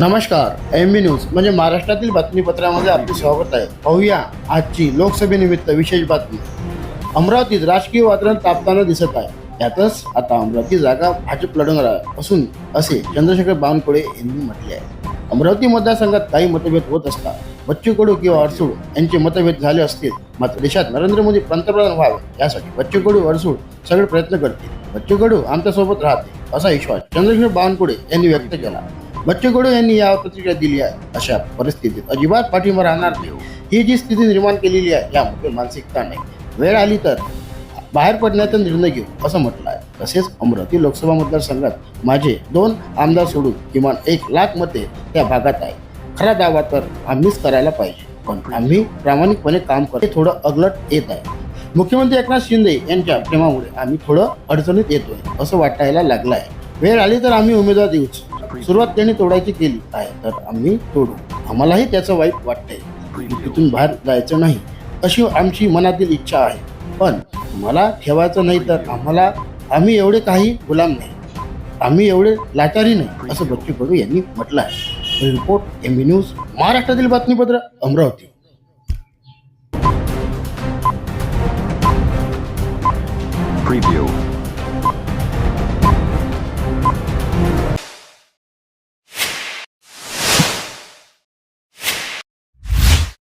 नमस्कार एम बी न्यूज म्हणजे महाराष्ट्रातील बातमीपत्रामध्ये आपले स्वागत आहे. पाहूया आजची लोकसभेनिमित्त विशेष बातमी. अमरावतीत राजकीय वातावरण तापताना दिसत आहे. यातच आता अमरावती जागा भाजप लढवणार असून असे चंद्रशेखर बावनकुळे यांनी म्हटले आहे. अमरावती मतदारसंघात काही मतभेद होत असतात. बच्चू कडू किंवा अडसूळ यांचे मतभेद झाले असतील. मात्र देशात नरेंद्र मोदी पंतप्रधान व्हावे यासाठी बच्चू कडू अडसूळ सगळे प्रयत्न करतील. बच्चू कडू आमच्यासोबत राहते असा विश्वास चंद्रशेखर बावनकुळे यांनी व्यक्त केला. बच्चू कडू यांनी यावर प्रतिक्रिया दिली आहे अशा परिस्थितीत अजिबात पाठिंबा राहणार नाही. ही जी स्थिती निर्माण केलेली आहे यामध्ये मानसिकता नाही. वेळ आली तर बाहेर पडण्याचा निर्णय घेऊ असं म्हटलं आहे. तसेच अमरावती लोकसभा मतदारसंघात माझे दोन आमदार सोडून किमान एक लाख मते त्या भागात आहे खरा दावा तर आम्हीच करायला पाहिजे. पण आम्ही प्रामाणिकपणे काम करतो थोडं अगलट येत आहे. मुख्यमंत्री एकनाथ शिंदे यांच्या प्रेमामुळे आम्ही थोडं अडचणीत येतोय असं वाटायला लागलं आहे वेळ आली तर आम्ही उमेदवार देऊच. सुरुवात त्यांनी तोडायची केली. आहे तर आम्ही तोडू. आम्हालाही त्याचं वाईट वाटतंय. तिथून बाहेर जायचं नाही. अशी आमची मनातील इच्छा आहे. पण मला ठेवायचं नाही तर आम्हाला आम्ही एवढे काही गुलाम नाही. आम्ही एवढे लाचारी नाही असं बच्चू कडू यांनी म्हटलं आहे. रिपोर्ट एम बी न्यूज महाराष्ट्रातील बातमीपत्र अमरावती. Preview.